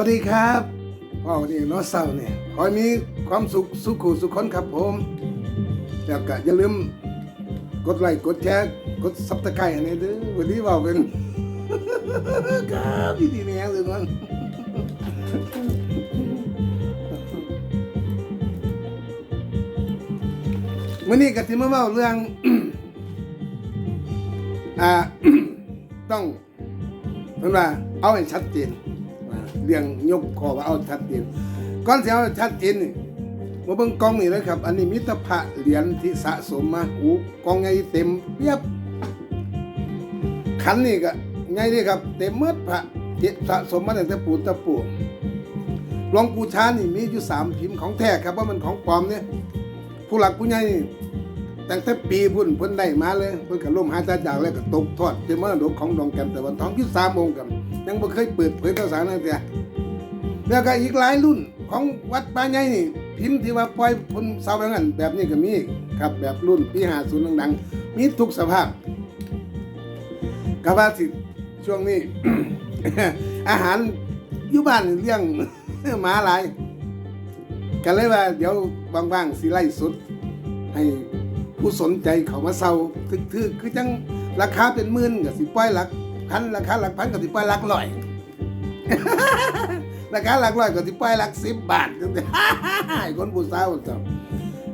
วัสดีครับพ่อวันนี้น้องเศร้าเนี่ยขอให้มีความสุขสุขุสุขคนครับผมแล้วก็อย่าลืมกดไลค์กดแชร์กดซับสไครต์อันนี้เด้อวันนี้ว่าเป็นครับดีๆเนี่ยเลยมันวันนี้ก็ที่มาเล่าเรื่องอ่าต้องเพิ่นว่าเอาให้ชัดเจน เรื่องยกคอว่าเอาชัดเจนก่อนสิเอาให้ชัดเจนนี่มาเบิ่งกล่องนี่นะครับ อันนี้มิตรพระเหรียญที่สะสมมาโอ้กล่องใหญ่เต็มเรียบ ขันนี่ก็ไงนี่ครับ เต็มเมื่อพระเจ็บสะสมมาตั้งแต่ปู่ตะปู่หลวงปู่ชานี่มีอยู่สามพิมพ์ของแท้ครับว่ามันของปลอมเนี่ยผู้หลักผู้ใหญ่ตั้งแต่ปีพุ่นพิ่นได้มาเลยพิ่นก็ล่มหายตาจากแล้วก็ตกทอดเป็นมรดกของดองแกมแต่วันทองที่สามองค์กัน ยังบ่เคยเปิดเผยต่อสาธารณะแต่แล้วก็อีกหลายรุ่นของวัดป่าใหญ่นี่พิมพ์ที่ว่าปล่อยพนเสาแบบนั้นแบบนี้ก็มีครับแบบรุ่นปี50ดังๆมีทุกสภาพก็ว่าสิช่วงนี้ อาหารอยู่บ้านเลี้ยงหมาหลายก็เลยว่าเดี๋ยวว่างๆสิไล่สุด ให้ผู้สนใจเขามาเซาทึกๆคือจังราคาเป็นหมื่นก็สิปล่อยหลัก พันราคาหลักพันก็สิปล่อยหลักร้อย ราคาหลักร้อยก็สิปล่อยหลักสิบบาทคนผู้สาวจ้ะ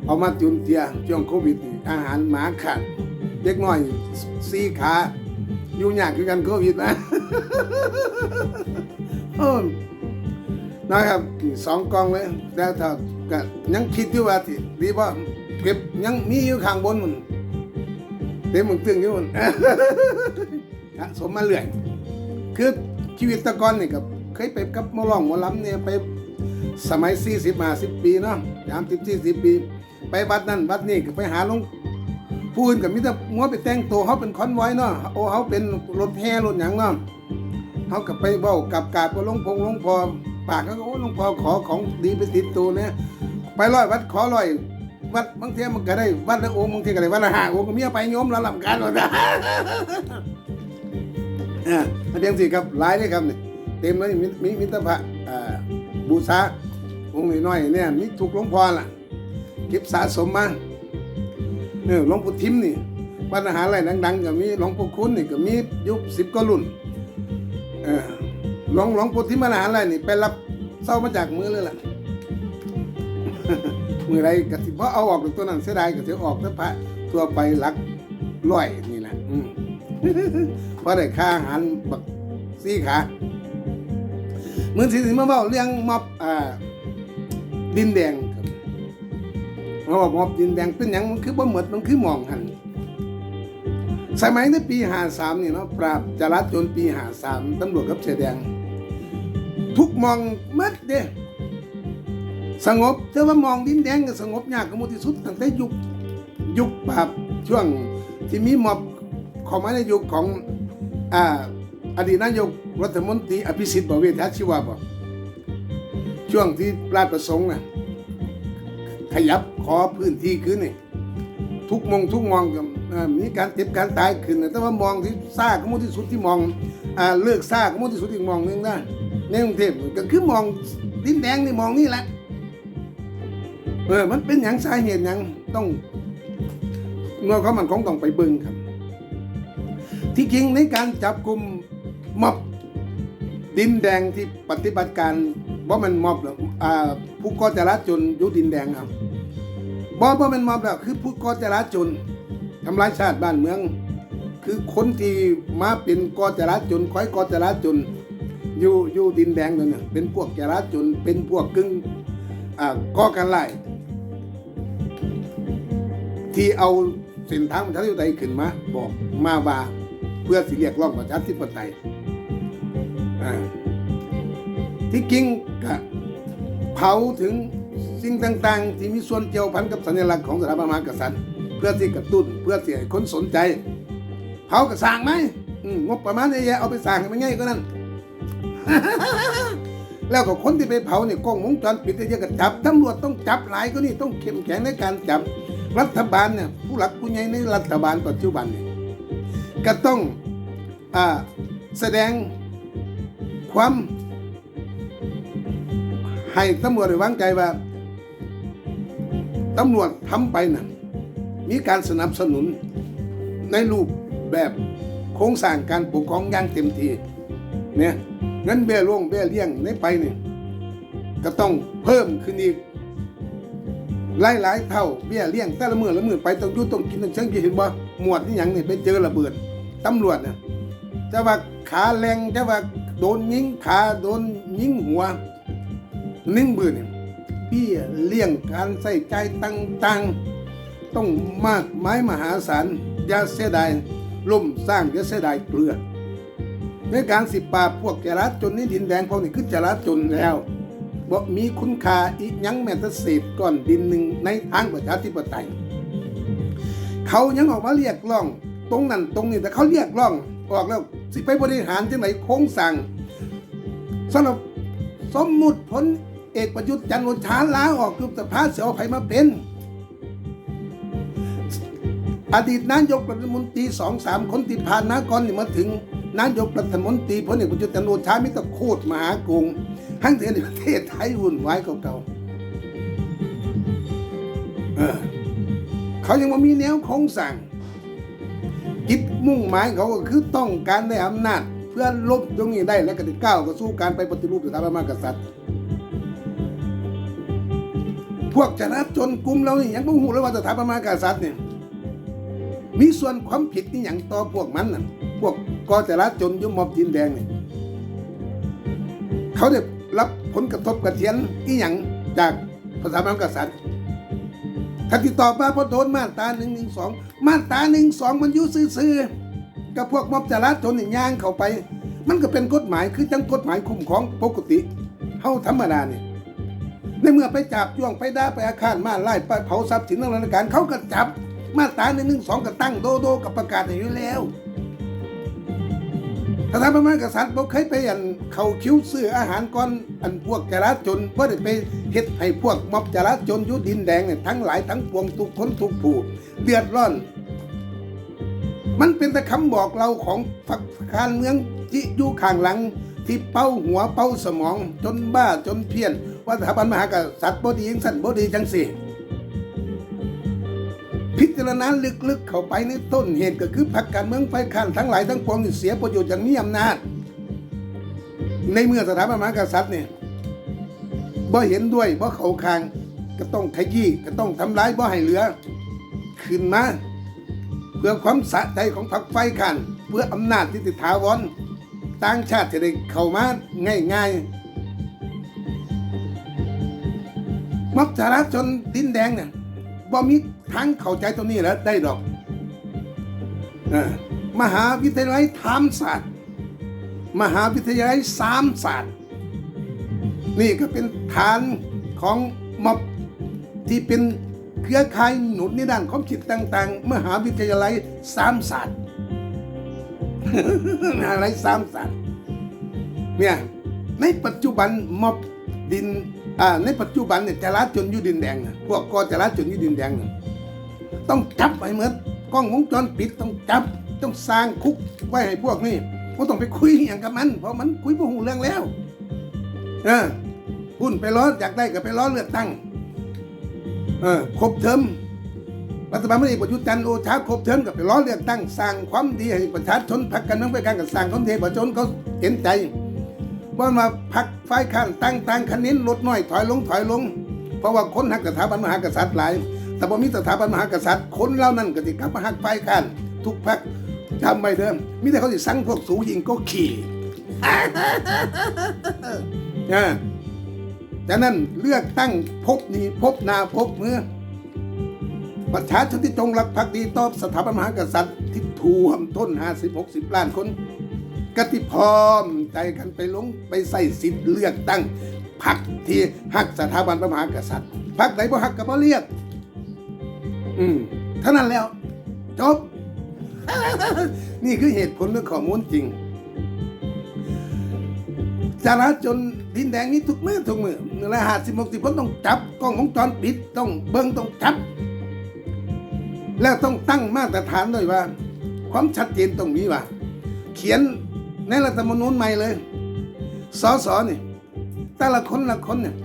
เอามาจุนเจียช่วงโควิดนี่อาหารหมาขาดเด็กน้อยสี่ขาอยู่ยากคือกันโควิดนะโอ้นะครับสองกองเลยแล้วถ้าก็ยังคิดอยู่ว่าที่ดีบ่เก็บยังมีอยู่ข้างบนมันเต็มมึงตึงอยู่มัน สะสมมาเรื่อยคือชีวิตตะกอนนี่กับเคยไปกับมอร้องมอลำเนี่ยไปสมัย40 50ปีเนาะ30 40ปี ไปบัดนั้นบัดนี้ก็ไปหาลงผู้อื่นก็มีแต่มัวไปแต่งตัวเขาเป็นคอนไว้เนาะโอ้เขาเป็นรถแห่รถหยังเนาะเขาก็ไปเบ้ากับกาบกับลงพงลงพอปากเขาก็โอ้ลงพอขอของดีไปติดตัวเนี่ยไปร้อยวัดขอร้อยวัดบางเทีมันก็ได้วัดละโองค์บางเทีก็ได้วัดละห้าองค์ก็มีไปโยมละลำกันหมดนะ อ่าเพียงสี่ครับหลายเลยครับเนี่ยเต็มเลยมีมีมิตรพระอ่าบูชาองค์น้อยเนี่ยมีถูกหลวงพ่อล่ะเก็บสะสมมาเออหลวงปู่ทิมนี่ปัญหาอะไรดัง ๆ ก็มีหลวงปู่คุณนี่ก็มียุคสิบก็รุ่นเออหลวงหลวงปู่ทิมปัญหาอะไรนี่ไปรับเศร้ามาจากมือเลยล่ะมือไรก็สิเพราะเอาออกตัวนั้นเสียดายก็สิออกแต่พระทั่วไปหลักร้อยนี่แหละอืม พราะได้ค่าอาหารบักซี่ขาเหมือนสิสิมาเว้าเรื่องม็อบอ่าดินแดงครับเขาบอกมอบดินแดงเป็นหยังมันคือบ่เหมือนมันคือมองหันสมัยในปี53นี่เนาะปราบจราจรปี53ตำรวจกับเสอแดง ทุกมองมัดเด้สงบแต่ว่ามองดินแดงก็สงบยากกับมุที่สุดตั้งแต่ยุคยุคปราบช่วงที่มีม็อบของมาในยุคของ อ่าอดีตนายกรัฐมนตรีอภิสิทธิ์บเวชชีวะบ่ช่วงที่ราชประสงค์น่ะขยับขอพื้นที่ขึ้นนี่ทุกมองทุกมองกมีการเจ็บการตายขึ้นแต่ว่ามองที่ซ่าก็มุที่สุดที่มองอเลือกซ่าก็มุที่สุดที่มองหนึงนะในกรุงเทพก็คือมองดินแดงนี่มองนี่แหละเออมันเป็นอย่างสาเหตุอย่างต้องเงาเขามันของต้องไปเบิ่งครับ ที่จริงในการจับกลุ่มม็อบดินแดงที่ปฏิบัติการว่มันม็อบหรอกอ่าผู้ก่อจราจนอยู่ดินแดงครับบ่บ่เป็นม็อบแล้วคือผู้ก่อจราจนทำลายชาติบ้านเมือง คือคนที่มาเป็นก่อจราจนคอยก่อจราจนอยู่อยู่ดินแดงนั่นน่ะเป็นพวกจราจนเป็นพวกกึ่งอ่าก่อการไล่ที่เอาเส้นทางประชาธิปไตยขึ้นมาบอกมาว่า เพื่อสิเรียกร้องประชาธิปไตยที่จริงก็เผาถึงสิ่งต่าง ๆ ที่มีส่วนเกี่ยวพันกับสัญลักษณ์ของสถาบันมหากษัตริย์ เพื่อที่กระตุ้นเพื่อที่ให้คนสนใจ เผากระสางไหมงบประมาณเยอะแยะเอาไปสร้างให้มันง่ายก็นั่นแล้วก็คนที่ไปเผาเนี่ยกล้องวงจรปิดเยอะก็จับตำรวจต้องจับหลายก็นี่ต้องเข้มแข็งในการจับรัฐบาลเนี่ยผู้หลักผู้ใหญ่ในรัฐบาลปัจจุบันเนี่ย ก็ต้องอแสดงความ ให้ตำรวจได้วางใจว่าตำรวจทำไปนะมีการสนับสนุนในรูปแบบโครงสร้างการปกครองอย่างเต็มที่เนี่ยเงินเบี้ยล่วงเบี้ยเลี้ยงในไปเนี่ยก็ต้องเพิ่มขึ้นอีกหลายหลายเท่าเบี้ยเลี้ยงแต่ละมือละมือไปต้องยุ่ต้องกินต้องเชิงกี่เห็นบ่หมวดนี่ยังเนี่ยไปเจอระเบิด ตำรวจเนี่ยจะว่าขาแรงจะว่าโดนยิงขาโดนยิงหัวหนึ่งบืนเนี่ยเบี้ยเลี้ยงการใส่ใจต่างๆ ต้องมากไม้มหาศาลยาเสียดายล่มสร้างยาเสียดายเกลือในการสิบปาพวกจราจนในดินแดงพวกนี้คือจราจนแล้วบ่มีคุณค่าอีกยังแม้แต่เศษก้อนดินหนึ่งในทางประชาธิปไตย เขายังออกมาเรียกร้อง รงนั้นตรงนี้แต่เขาเรียกร้องออกแล้วสิไปบริหารจังไหนโค้งสั่งสำหรับสมมุติผลเอกประยุทธ์จันทร์โอชาลาออกคือสภาเสียวไผมาเป็นอดีตนายกรัฐมนตรีสองสามคนที่ผ่านมาก่อนนี่มาถึงนายกรัฐมนตรีพลเอกประยุทธ์จันทร์โอชามิตรโคตรมหากรุงทั้งเที่ในประเทศไทยวุ่นวายเก่าๆเออเขายังว่ามีแนวโครงสั่ง จิตมุ่งหมายเขาก็คือต้องการได้อำนาจ เพื่อลบตรงนี้ได้และก็จะก้าวเข้าสู่การไปปฏิรูปสถาบันพระมากษัตริย์ พวกจราจนกลุ่มเรานี่ยังไม่หูเลยว่าสถาบันพระมากษัตริย์เนี่ยมีส่วนความผิดนี่อย่างต่อพวกมันน่ะพวกกอจราจนยุมมอบดินแดงเนี่ยเขาได้รับผลกระทบกระเทียนอีหยังจากภาษาพระมหากษัตริย์ ถ้าติดต่อมาเพราะโดนมาตาหนึ่งหนึ่งสองมาตาหนึ่งสองมันยุ่ซื่อๆกับพวกมอบจราจนนี่ย่างเข้าไป มันก็เป็นกฎหมายคือจังกฎหมายคุ้มของปกติเท่าธรรมดาเนี่ยในเมื่อไปจับย่วงไปด่าไปอาฆาตมาไล่ไปเผาทรัพย์สินทางราชการเขาก็จับ มาตราหนึ่งหนึ่งสองก็ตั้งโดโดกับประกาศอยู่แล้ว ถ้าทำประมาณกษัตริย์บอกเคยไปอันเขาคิ้วซื้ออาหารก่อนอันพวกจราจนเพื่อได้ไปเฮ็ดให้พวกม็อบจราจนอยุดินแดงเนี่ยทั้งหลายทั้งปวงทุกคนทุกผู้เดือดร้อน มันเป็นแต่คำบอกเราของฝักการเมืองที่อยู่ข้างหลังที่เป้าหัวเป้าสมองจนบ้าจนเพี้ยน ว่าสถาบันมหากษัตริย์บดีจังสันบดีจังสิ พิจารณาลึกๆ เข้าไปในต้นเหตุก็คือพรรคการเมืองไฟข้านทั้งหลายทั้งปวงเสียประโยชน์อย่างมีอำนาจ ในเมื่อสถาบันมหากษัตริย์เนี่ยบ่เห็นด้วยบ่เขาคางก็ต้องขยี้ก็ต้องทำร้ายบ่ให้เหลือ ขึ้นมาเพื่อความสะใจของพรรคไฟข้านเพื่ออำนาจที่ติดถาวรต่างชาติจะได้เข้ามาง่ายๆมับจาราจนดินแดงเนี่ยบ่มี ทางเข้าใจตรงนี้แล้วได้ดอกอมหาวิทยาลัยธรรมศาสตร์ มหาวิทยาลัยสามศาสตร์ นี่ก็เป็นฐานของม็อบที่เป็นเครือข่ายหนุนในด้านความคิดต่าง ๆ มหาวิทยาลัยสามศาสตร์มหาวิทยาลัยสามศาสตร์เนี่ยในปัจจุบันม็อบดินอ่าในปัจจุบันเนี่ยจราจนอยู่ดินแดงนะพวกกอจราจนอยู่ดินแดงนะ ต้องจับไปเหมือนกล้องวงจรปิดต้องจับต้องสร้างคุกไว้ให้พวกนี้ก็ต้องไปคุยอย่างกับมัน เพราะมันคุยพวกหูเรื่องแล้วเออพุ่นไปล้ออยากได้ก็ไปล้อเลือกตั้งเออครบเทอมรัฐบาลไม่ได้ประยุทธ์จันทร์โอชาครบเทอมกับไปล้อเลือกตั้งสร้างความดีให้ประชาชนพักกันเมืองไปการกับสร้างความดีให้ประชาชนเขาเห็นใจว่ามาพักฝ่ายข้างตั้งตั้งคะแนนลดน้อยถอยลงถอยลง เพราะว่าคนหักสถาบันมหากษัตริย์หลาย แต่พอมีสถาบันมหากษัตริย์คนเหล่านั้นก็จะกลับมาหักฝ่ายข้างทุกพักจำไว้เดิมมิแต่เขาจะสั่งพวกสูงยิงก็ขี่นะจากนั้นเลือกตั้งพบนี้พบนาพบเมื่อประชาชนที่จงรักภักดีต่อสถาบันมหากษัตริย์ที่ท่วมท้นห้าสิบหกสิบล้านคนกติพร้อมใจกันไปลงไปใส่สิทธิ์เลือกตั้งพรรคที่หักสถาบันพระมหากษัตริย์พรรคไหนบ่หักก็บ่เรียก อืมเท่านั้นแล้วจบ นี่คือเหตุผลและข้อมูลจริงจราจนดินแดงนี้ทุกมือทุกมือเนื้อหาสิบหกสิบคนต้องจับกล้องวงจรปิดต้องเบิ้งต้องจับ แล้วต้องตั้งมาตรฐานด้วยว่า ความชัดเจนตรงนี้ว่า เขียนในรัฐธรรมนูญใหม่เลยสสนี่แต่ละคนละคนเนี่ย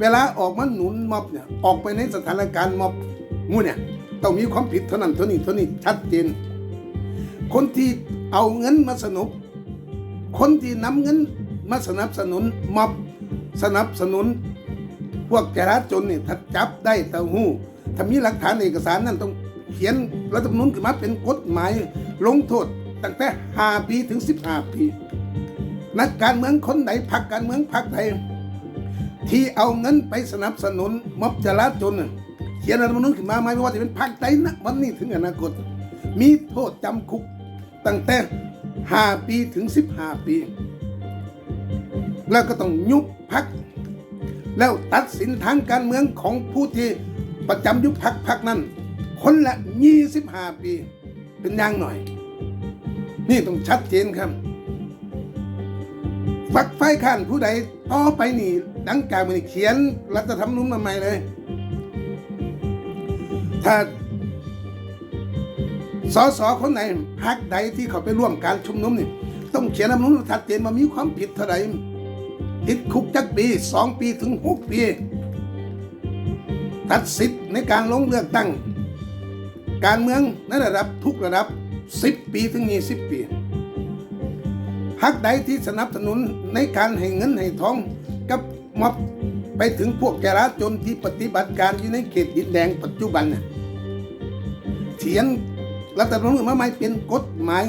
เวลาออกมาหนุนม็อบเนี่ยออกไปในสถานการณ์ม็อบห มู่เนี่ยต้องมีความผิดเท่านั้นเท่านี้เท่านี้ชัดเจน คนที่เอาเงินมาสนุก คนที่นำเงินมาสนับสนุนมอบสนับสนุน พวกจราจนเนี่ยถ้าจับได้เต้าหู้ถ้ามีหลักฐานเอกสารนั่นต้องเขียนรัฐธรรมนูญขึ้นมาเป็นกฎหมายลงโทษตั้งแต่5ปีถึง15ปี นักการเมืองคนไหนพักการเมืองพักใดที่เอาเงินไปสนับสนุนม็อบจราจนน่ะ เขียนรัฐธรรมนูญขึ้นมาไหมว่าจะเป็นพักใดนะวันนี้ถึงอนาคต มีโทษจำคุกตั้งแต่ 5 ปีถึง 15 ปี แล้วก็ต้องยุบพักแล้วตัดสินทางการเมืองของผู้ที่ประจำยุคพักพักนั้น คนละ 25 ปี เป็นอย่างหน่อย นี่ต้องชัดเจนครับฝักไฟข้านผู้ใดต่อไปนี่ดังจากมันเขียนรัฐธรรมนูญมาใหม่เลย ถ้าสสคนไหนพักใดที่เขาไปร่วมการชุมนุมนี่ต้องเขียนรัฐมนูญชัดเจนว่ามีความผิดเท่าไหร่ติดคุกจักปีสองปีถึงหกปี ตัดสิทธิ์ในการลงเลือกตั้ง การเมืองในระดับทุกระดับ10ปีถึง20ปีพักใดที่สนับสนุนในการให้เงินให้ทองกับม็อบไปถึงพวกแกราจนที่ปฏิบัติการอยู่ในเขตดินแดงปัจจุบันน่ะ ถียนรัฐธรรมนูญมาใหม่เป็นกฎหมาย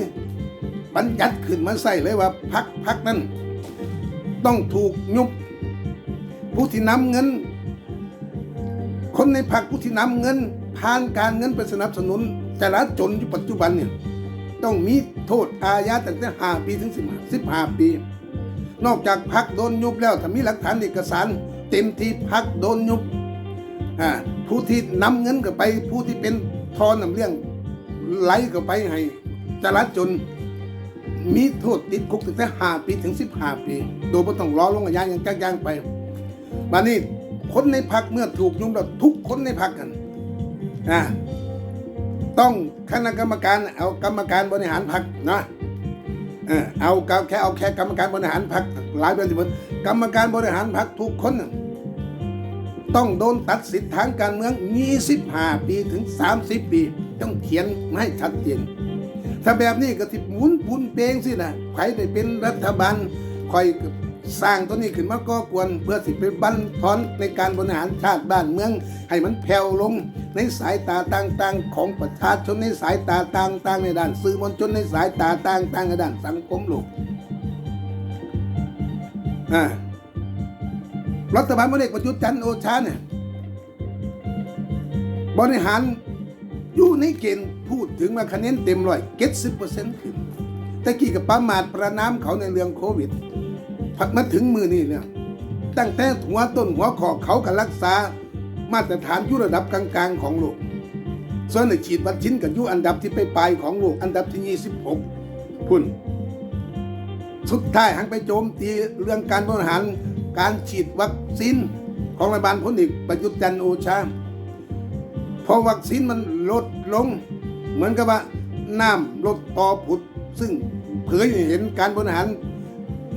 บัญญัติขึ้นมาใส่เลยว่าพักพักนั้น ต้องถูกยุบผู้ที่นำเงิน คนในพรรคผู้ที่นำเงินผ่านการเงินไปสนับสนุนจราจนอยู่ปัจจุบันเนี่ยต้องมีโทษอาญาตั้งแต่ห้าปีถึงสิบสิบห้าปี นอกจากพักโดนยุบแล้วถ้ามีหลักฐานเอกสาร เต็มที่พักโดนยุบผู้ที่นำเงินกับไปผู้ที่เป็น ทอนนำเรื่องไหลกับไปให้จราจนมีโทษติดคุกตั้งแต่ห้าปีถึงสิบห้าปี โดยไม่ต้องรอลงอาญาอย่างจ้างไปมานี่คนในพักเมื่อถูกยุบแล้วทุกคนในพักกันอ่าต้องคณะกรรมการเอากรรมการบริหารพักนะเออเอาแค่เอาแค่กรรมการบริหารพักหลายเป็นสิบคนกรรมการบริหารพักทุกคน ต้องโดนตัดสิทธิ์ทางการเมือง 25 ปีถึง 30 ปี ต้องเขียนให้ชัดเจน ถ้าแบบนี้ก็ติหมุนปุนเปงสินะใครได้เป็นรัฐบาลคอยสร้างตัวนี้ขึ้นมาก็กวนเพื่อสิไปบันทอนในการบริหารชาติบ้านเมือง ให้มันแผ่วลงในสายตาต่างๆ ของประชาชนในสายตาต่างๆ ในด้านสื่อมวลชนในสายตาต่างๆในด้านสังคมโลกอ่า รัฐบาลพลเอกประยุทธ์จันทร์โอชาเนี่ยบริหารอยู่ในเกณฑ์พูดถึงว่าคะแนนเต็มร้อยเก็ตสิบเปอร์เซ็นต์ขึ้นต่กี่กับประมาทประนามเขาในเรื่องโควิดพัดมาถึงมือนี่เนี่ยตั้งแต่หัวต้นหัวขอเขากับรักษามาตรฐานอยู่ระดับกลางๆของโลก ส่วนในฉีดวัคซีนกับอยู่อันดับที่ไปปลายของโลกอันดับที่ 26 พุ่น สุดท้ายหันไปโจมตีเรื่องการบริหาร การฉีดวัคซีนของรัฐบาลพลเอกประยุทธ์จันทร์โอชาพอวัคซีนมันลดลง เหมือนกับว่าน้ำลดต่อผุด ซึ่งเผยให้เห็นการบริหาร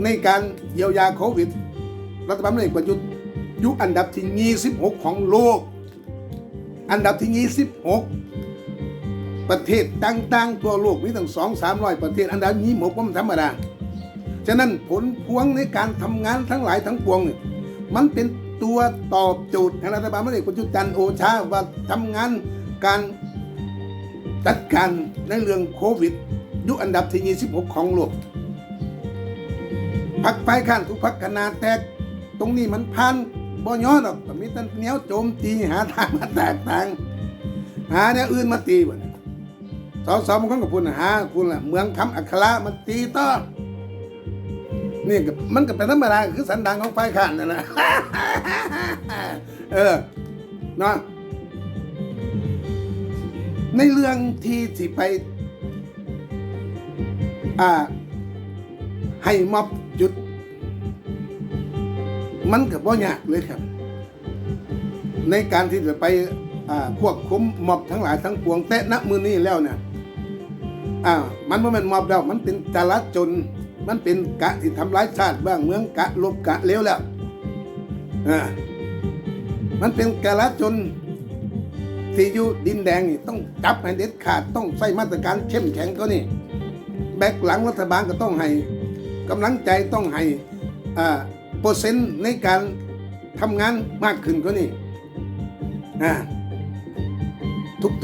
ในการเยียวยาโควิด รัฐบาลพลเอกประยุทธ์อยู่อันดับที่ 26 ของโลก อันดับที่ 26 ประเทศต่างๆ ทั่วโลกมีตั้ง2 300 ประเทศ อันดับนี้หมกมันธรรมดา ฉะนั้นผลพวงในการทำงานทั้งหลายทั้งปวงเนี่ยมันเป็นตัวตอบโจทย์ให้รัฐบาลพลเอกประยุทธ์จันทร์โอชาว่าทำงานการจัดการในเรื่องโควิดยู่อันดับที่ 26 ของโลกพักฝ่ายข้างทุกพักขนาดแตก ตรงนี้มันพันบ่ย้อนหรอกแต่มีแต่เนียวโจมตีหาทางมาแตกต่าง หาเนี่ยอื่นมาตีบ่สอสอบางคนกับพูดนะหาคุณล่ะเมืองคำอัครามาตีต่อ นี่มันก็เป็นธรรมดาคือสันดานของฝ่ายข้างนั่นแหละเออเนาะในเรื่องที่สิไป อ่า ให้มอบหยุด มันกับบ่ยากเลยครับ ในการที่จะไปอ่าควบคุมมอบทั้งหลายทั้งปวงแต่ณมือนี้แล้วเนี่ยอ่า มันไม่เป็นมอบแล้ว มันเป็นจราจน มันเป็นกะที่ทำร้ายชาติบ้างเมืองกะลบกะเลวแล้วอ่ามันเป็นกาละจนที่อยู่ดินแดงนี่ต้องจับให้เด็ดขาดต้องใส่มาตรการเข้มแข็งก็นี่ แบกหลังรัฐบาลก็ต้องให้กำลังใจต้องให้อ่าเปอร์เซ็นต์ในการทำงานมากขึ้นก็นี่อ่า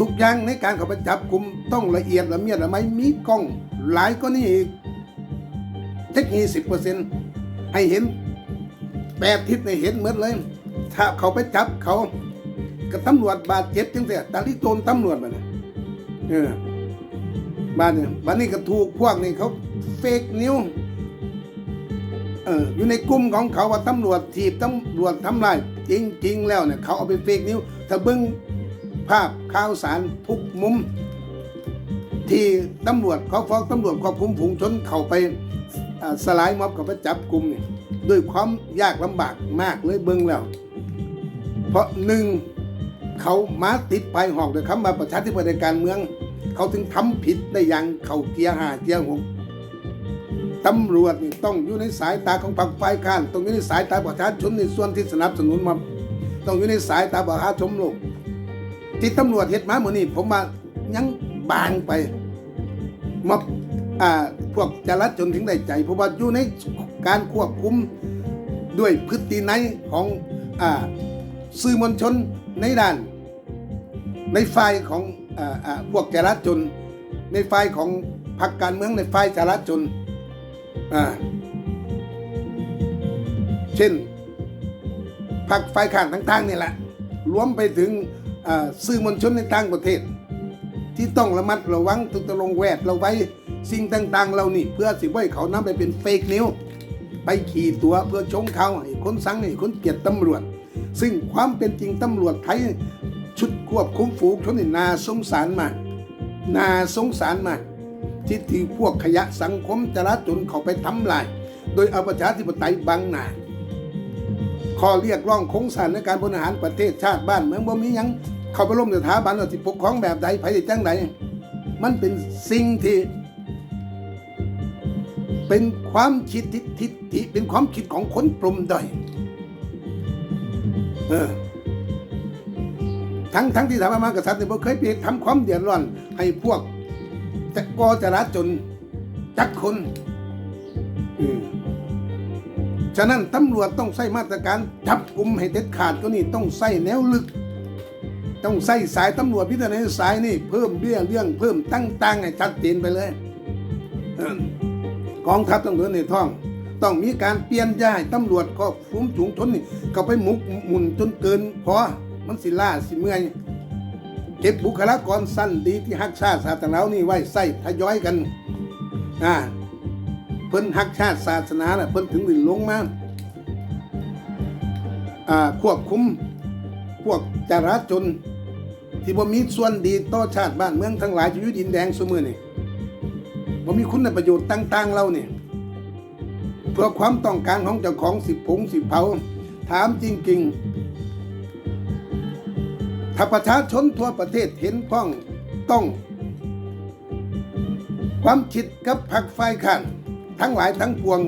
ทุกๆอย่างในการเข้าไปจับกลุ่มต้องละเอียดละเมียดละไมมีกล้องหลายก็นี่อีก เทคนิคสิบเปอร์เซ็นต์ให้เห็นแปดทิศในเห็นเหมือนเลย ถ้าเขาไปจับเขากับตำรวจบาดเจ็บจังเสียตาลิโตนตำรวจมาเนี่ยเออบ้านเนี่ยบ้านนี้ก็ถูกพวกนี้เขาเฟกนิ้วเอออยู่ในกลุ่มของเขาว่าตำรวจถีบตำรวจทำลายจริง ๆ แล้วเนี่ยเขาเอาไปเฟกนิ้ว ถ้าเบิ้งภาพข่าวสารทุกมุม ที่ตำรวจเขาฟ้องตำรวจควบคุมฝูงชนเขาไป สลายม็อบเขาไปจับกลุ่มเนี่ยด้วยความยากลำบากมากเลยเบิ้งแล้ว เพราะหนึ่งเขามาติดไปหอกโดยคำว่าประชาธิปไตยการเมือง เขาถึงทำผิดได้อย่างเขาเกียร์หาเกียร์หกตำรวจนี่ต้องอยู่ในสายตาของพรรคฝ่ายค้านต้องอยู่ในสายตาประชาชนในส่วนที่สนับสนุนมาต้องอยู่ในสายตาประชาชนโลกที่ตำรวจเฮ็ดมาหมดนี่ผมว่ายังบางไปมาอ่า พวกจราจนถึงได้ใจ เพราะว่าอยู่ในการควบคุมด้วยพฤตินัยของอสื่อมวลชนในด้าน ในฝ่ายของออพวกจราจน ในฝ่ายของพรรคการเมืองในฝ่ายจราจนเช่นพรรคฝ่ายข้างต่างๆนี่แหละรวมไปถึงสื่อมวลชนในต่างประเทศ ที่ต้องระมัดระวังตุกตะลงแวดเราไว้สิ่งต่างๆ เรานี่เพื่อสิบ่ให้เขานำไปเป็นเฟกนิวไปขี่ตัวเพื่อชงเขาให้คนสังให้คนเกลียดตำรวจ ซึ่งความเป็นจริงตำรวจไทยชุดควบคุมฝูงชนนี่นาสงสารมากนาสงสารมากที่ที่พวกขยะสังคมจราจนเขาไปทำลาย โดยเอาประชาธิปไตยบังหน้าข้อเรียกร้องคงสร้างในการบริหารประเทศชาติบ้านเมืองบ่มียัง เขาไปล้มสถาบันว่าสิปกครองแบบใดไผสิจังใดมันเป็นสิ่งที่ เป็นความคิดทิฏทิฏฐิเป็นความคิดของคนปรุมด้อยเออทั้งทั้งที่ถามมากษัตริย์เนี่ยบ่เคยไปทำความเดือดร้อน ให้พวกแต่กอจราจนจักคนอืมฉะนั้นตำรวจต้องใส่มาตรการจับกลุ่มให้เด็ดขาดก็นี่ต้องใส่แนวลึก ต้องใส่สายตำรวจพิจารณาสายนี่เพิ่มเบี้ยเรื่องเพิ่มตั้งตังให้ชัดเจนไปเลยกองทัพต้องเดินในท้อง ต้องมีการเปลี่ยนย้ายตำรวจก็ฟุ้มถุงชนนี่เขาไปหมุกหมุนจนเกินพอมันสิล่าสิเมื่อยเก็บบุคลากรสั้นดีที่ฮักชาติศาสนานี่ไว้ใส่ทยอยกันอ่าเพิ่นฮักชาติศาสนาน่ะเพิ่นถึงได้ลงมาอ่าควบคุมพวกจราจน ที่บ่มีส่วนดีต่อชาติบ้านเมืองทั้งหลายที่อยู่ดินแดงสมือนี่บ่มีคุณประโยชน์ต่างๆเรานี่เพื่อความต้องการของเจ้าของสิบผงสิบเผา ถามจริงๆถ้าประชาชนทั่วประเทศเห็นพ้องต้อง ความคิดกับพรรคฝ่ายค้านทั้งหลายทั้งปวง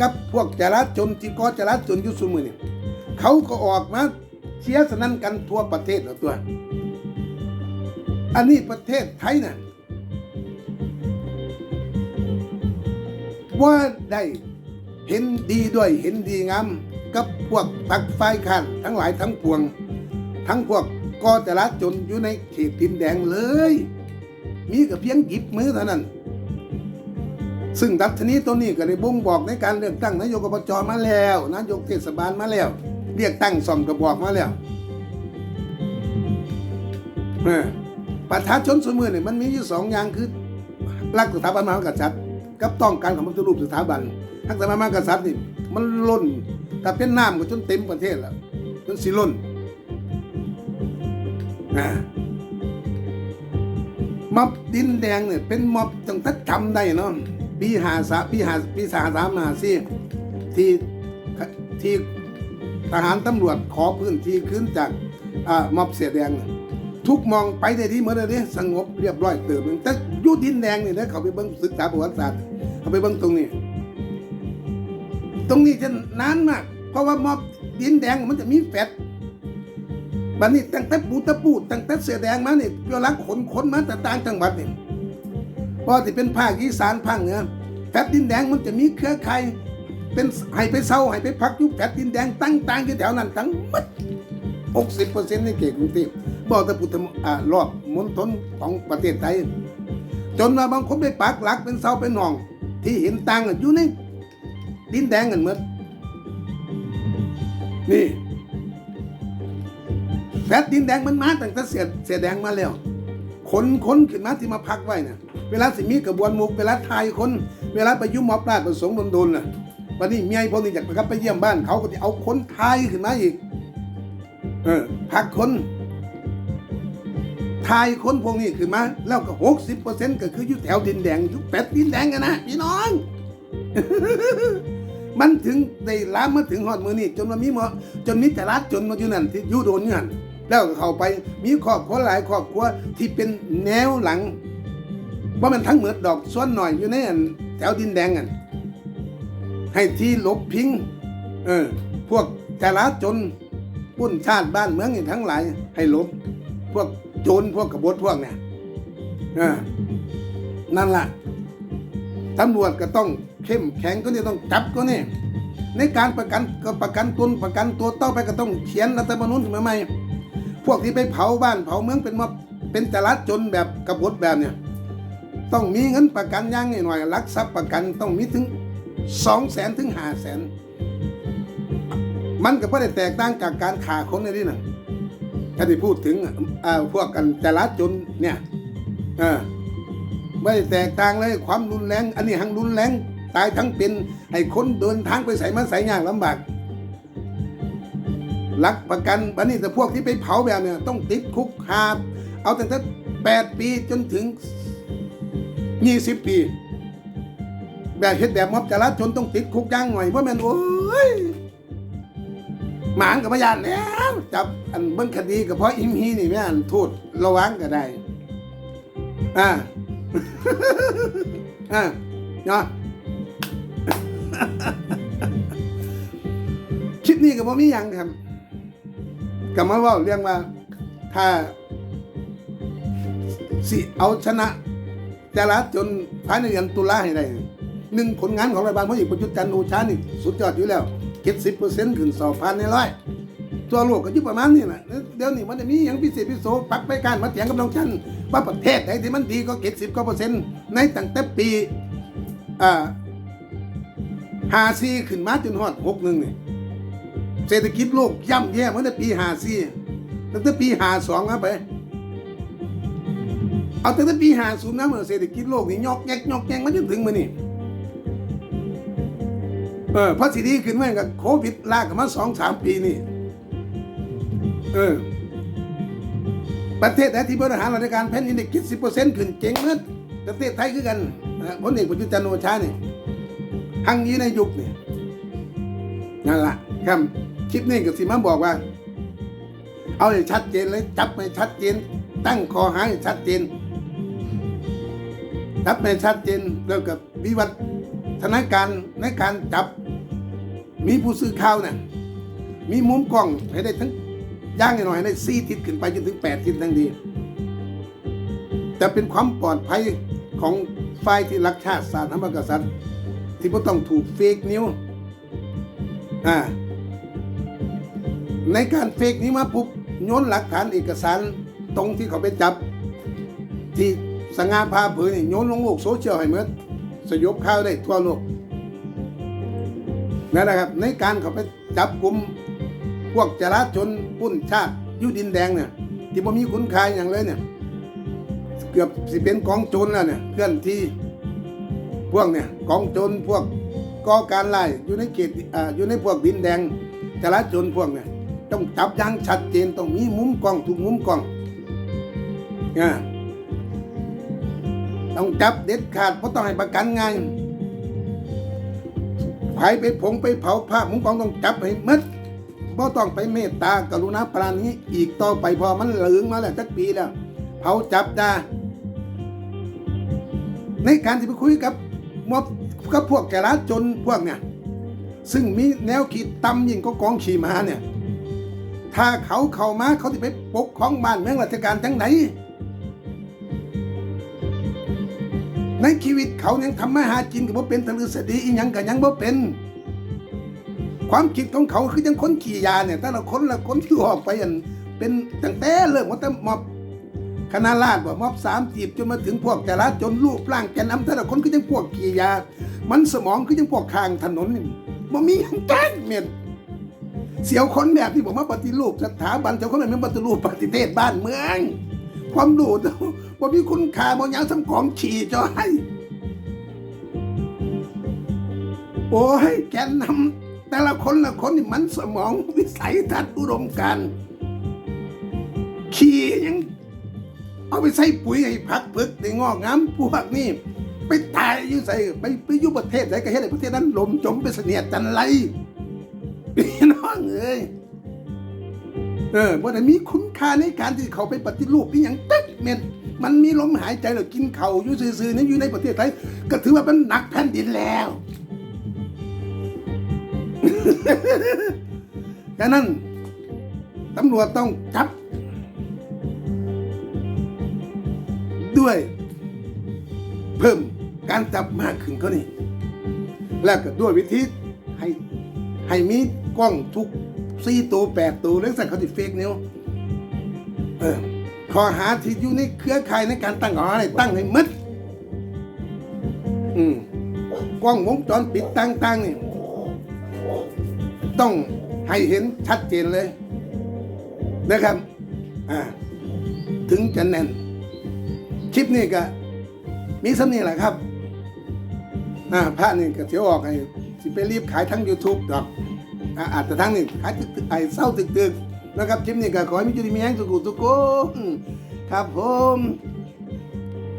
กับพวกจราจนที่ก่อจราจนอยู่สมือนี่เขาก็ออกมาเชียร์สนั่นกันทั่วประเทศแล้วตัว อันนี้ประเทศไทยนะ่ะว่าได้เห็นดีด้วยเห็นดีงามกับพวกพรรคฝ่ายค้านทั้งหลายทั้งปวง ทั้งพวกก่อจราจนอยู่ในเขตดินแดงเลย มีกับเพียงหยิบมือเท่านั้น ซึ่งดัชนีตัวนี้ก็ได้บ่งบอกในการเลือกตั้งนายกอบจมาแล้วนายกเทศบาลมาแล้ว เรียกตั้งซ่อมกระบอกมาแล้วเออ ประชาชนสมือเนี่ยมันมีอยู่สองอย่างคือรักสถาบันมหากษัตริย์กับต้องการของมันรูปสถาบันทักสถาบันมหากษัตริย์นี่มันล้นถ้าเป็นน้ำก็จนเต็มประเทศแล้วจนสิล้นอ่าม็อบดินแดงเนี่ยเป็นม็อบตั้งแต่จำได้เนาะปีหาสาปีหาปีสาสามหาสี่ที่ที่ทหารตำรวจขอพื้นที่ขึ้นจากม็อบเสียแดงเนี่ย ทุกมองไปได้ดีเหมือนเดิมสงบเรียบร้อยเติมแต่ยุดินแดงนี่นะเขาไปเบิ่งศึกษาประวัติศาสตร์เขาไปเบิ่งตรงนี้ ตรงนี้จะนานมาก เพราะว่ามอบดินแดงมันจะมีแฟดบัดนี้ตั้งแต่ปูตะปูตั้งแต่เสือแดงมาเนี่ยเวลาขนขนมาแต่ต่างจังหวัดเนี่ยพอที่เป็นภาคอีสานภาคเหนือแผ่นดินแดงมันจะมีเครือข่ายเป็นให้ไปเศร้าให้ไปพักอยู่แผ่นดินแดงตั้งต่างๆอยู่แถวนั้นทั้งหมด 60%ในเขตกรุงเทพบอกต่ปุถะอ่ารอบมณฑลของประเทศไทย จนว่าบางคนไปปักหลักเป็นเสาเป็นห้อง ที่เห็นต่างกันอยู่ในดินแดงกันหมดนี่แฟดดินแดงมันมาตั้งแต่เสียเสียแดงมาแล้วขนคนขึ้นมาที่มาพักไว้น่ะ เวลาสิมีกระบวนมุกเวลาทายคน เวลาไปยุ่มมอบราชประสงค์โดนๆน่ะวันนี้เมียพวกนี้อยากไปกับไปเยี่ยมบ้านเขาก็จะเอาคนทายขึ้นมาอีก เออพักคนทายคนพวกนี้ขึ้นมาแล้วก็หกสิบเปอร์เซ็นต์ก็คืออยู่แถวดินแดงอยู่แปดดินแดงกันนะพี่น้อง มันถึงได้ลามาถึงหอดมือนี่จนมันมีหมอจนมีแต่รัดจนมาอยู่นั่นที่อยู่โดนอยู่นั่นแล้วก็เข้าไปมีครอบครัวหลายครอบครัวที่เป็นแนวหลังว่ามันทั้งเหมือดดอกส่วนหน่อยอยู่ในแถวดินแดงกันให้ที่ลบพิง เออ พวกจราจน ปุ้นชาติบ้านเมืองนี่ทั้งหลาย ให้ลบ พวกโจรพวกกบฏพวกเนี่ยนั่นล่ะตำรวจก็ต้องเข้มแข็งก็นี่ต้องจับก็เนี่ยในการประกันก็ประกันตนประกันตัวต่อไปก็ต้องเขียนรัฐธรรมนูญขึ้นมาใหม่พวกที่ไปเผาบ้านเผาเมืองเป็นมาเป็นจราจนแบบกบฏแบบเนี่ยต้องมีเงินประกันย่างหน่อยๆลักทรัพย์ประกันต้องมีถึงสองแสนถึงห้าแสน มันก็ไม่ได้แตกต่างจากการฆ่าคนในที่นั่นถ้าที่พูดถึงอ่าพวกกันจราจนเนี่ยเออไม่ได้แตกต่างเลยความรุนแรง อันนี้หังรุนแรงตายทั้งเป็นให้คนเดินทางไปใส่มาใส่ยากลำบากหลักประกันอันนี้แต่พวกที่ไปเผาแบบเนี่ยต้องติดคุกหาบเอาตั้งแต่แปดปีจนถึงยี่สิบปี แบบเฮ็ดแบบมอบจราจนต้องติดคุกย่างหน่อยเพราะมันโอ้ย หมานกับพยานแล้วจับอันเบิ้งคดีกับเพราะอิมฮีนี่แม่อันโทษระวังก็ได้อ่าอ่าเนาะคลิปนี้ก็บ่มีหยังครับก็มาว่าเรื่องว่า ถ้า สิเอาชนะจราจนภายในเดือนตุลาให้ได้หนึ่งผลงานของรัฐบาลพลเอกประยุทธ์จันทร์โอชานี่สุดยอดอยู่แล้ว เจ็ดสิบเปอร์เซ็นต์ขึ้นสอบพันในร้อยทั่วโลกก็อยู่ประมาณนี้แหละเดี๋ยวนี้มันจะมีอย่างพิเศษพิโสปักไปการมาเถียงกับน้องจันว่าประเทศไหนที่มันดีก็เจ็ดสิบกว่าเปอร์เซ็นต์ในตั้งแต่ปีอ่าหาซีขึ้นมาจนฮอดหกหนึ่งนี่เศรษฐกิจโลกย่ำแย่เมื่อแต่ปีหาซีตั้งแต่ปีหาสองมาไป เอาตั้งแต่ปีหาศูนย์นะเมื่อเศรษฐกิจโลกนี่ยอกแยกยอกแยกมันจนถึงมานี่ เออเพราะสิดีขึ้นมากับโควิดลากกันมาสองสามปีนี่เออประเทศไหนที่บริหารราชการแผ่นดินได้คิดสิบเปอร์เซ็นต์ขึ้นเจ๋งเมื่อประเทศไทยคือกันนะพลเอกประยุทธ์จันทร์โอชาเนี่ยหังนี้ในยุคเนี่ยนั่นแหละครับคลิปนี้ก็สิมาบอกว่า เอาให้ชัดเจนเลยจับให้ชัดเจน ตั้งคอหาให้ชัดเจนจับให้ชัดเจนแล้วกับวิวัฒนาการในการจับมีผู้สื่อข่าวเนี่ยมีมุมกล้องให้ได้ทั้งย่างหน่อยๆได้สี่ทิศขึ้นไปจนถึงแปดทิศทั้งดี แต่เป็นความปลอดภัยของฝ่ายที่รักชาติศาสตร์ธรรมกษัตริย์ ที่ไม่ต้องถูกเฟกนิวอ่าในการเฟกนี้มาปุ๊บโยนหลักฐานเอกสารตรงที่เขาไปจับ ที่สง่าพาเผยนี่โยนลงโลกโซเชียลให้เหมือน สยบข่าวได้ทั่วโลกนั่นแหละครับ ในการเขาไปจับกลุ่มพวกจราจนปุ้นชาติอยุดินแดงเนี่ย ที่บ่มีคุณค่าอย่างเลยเนี่ย เกือบสิเป็นกองโจรแล้วเนี่ยเคลื่อนที่พวกเนี่ยกองโจรพวกก่อการไล่อยู่ในเขตอ่าอยู่ในพวกดินแดงจราจนพวกเนี่ยต้องจับอย่างชัดเจนต้องมีมุมกล้องทุกมุมกล้องอ่า ต้องจับเด็ดขาดเพราะต้องให้ประกันไงใครไปผงไปเผาภาพมุมกองต้องจับให้มัดเพราะต้องไปเมตตากรุณาปราณีอีกต่อไปพอมันเหลืองมาแล้วจักปีแล้วเผาจับได้ในการที่ไปคุยกับมอบกับพวกแกราจนพวกเนี่ย ซึ่งมีแนวขีดต่ำยิ่งก็กองขี่ม้าเนี่ย ถ้าเขาเข้ามาเขาจะไปปกครองบ้านเมืองราชการจังไหน ชีวิตเขายังทำมาหากินกับบ่เป็นทะลือสดีอีหยังก็ยังบ่เป็น ความคิดของเขาคือยังคนขี่ยาเนี่ยแต่ละคนละคนที่ออกไปอันเป็นตั้งแต่เริ่มว่าแต่มอบคณะราษฎรมอบสามจีบจนมาถึงพวกจราจนรูปร่างแกนนำแต่ละคนคือยังพวกขี่ยา มันสมองคือยังพวกข้างถนนนี่บ่มีหยังแก้งเมียนเสียวคนแบบที่บอกว่าปฏิรูปสถาบันเจ้าคนนั้นมันปฏิรูปประเทศบ้านเมือง ความรู้ บ่มีคุณค่าบ่หยังสำของขี่จ้อยโอ้ยแกนนำแต่ละคนละคนนี่มันสมองวิสัยทัศน์อุดมการขี้ยังเอาไปใส่ปุ๋ยให้พักพึกได้งอกงามพวกนี่ไปตายอยู่ใส่ไปไปอยู่ประเทศไหนก็เฮ็ดให้ประเทศนั้นลมจมไปเสนียดจันไรพี่น้องเอ้ยเออบ่ได้มีคุณค่าในการที่เขาไปปฏิรูปอีหยังตึ๊กเม็ด มันมีลมหายใจแล้วกินเขาอยู่ซื่อๆนี่อยู่ในประเทศไทย ก็ถือว่าเป็นหนักแผ่นดินแล้วดังนั้นตำรวจต้องจับ ด้วย เพิ่มการจับมากขึ้นก็นี่แล้วก็ด้วยวิธีให้ให้มีกล้องทุกสี่ตัวแปดตัวเรื่องสักเขาติเฟกนิ้วเออ ขอหาที่อยู่ในเครือข่ายในการตั้งขออะไรตั้งให้หมดอืมกล้องวงจรปิดต่างๆนี่ต้องให้เห็นชัดเจนเลย นะครับ อ่า ถึงจะแน่น คลิปนี้ก็มีสำนี่แหละครับ อ่าพระนี่ก็เสียวออกให้สิไปรีบขายทั้ง YouTube ดอกอ่าจจะทั้งนี่ขายตึกๆไอ้เศร้าตึกๆ นะครับคลิปนี้ก็ขอให้มีจุดมีแห่งสุขุสุขนครับผม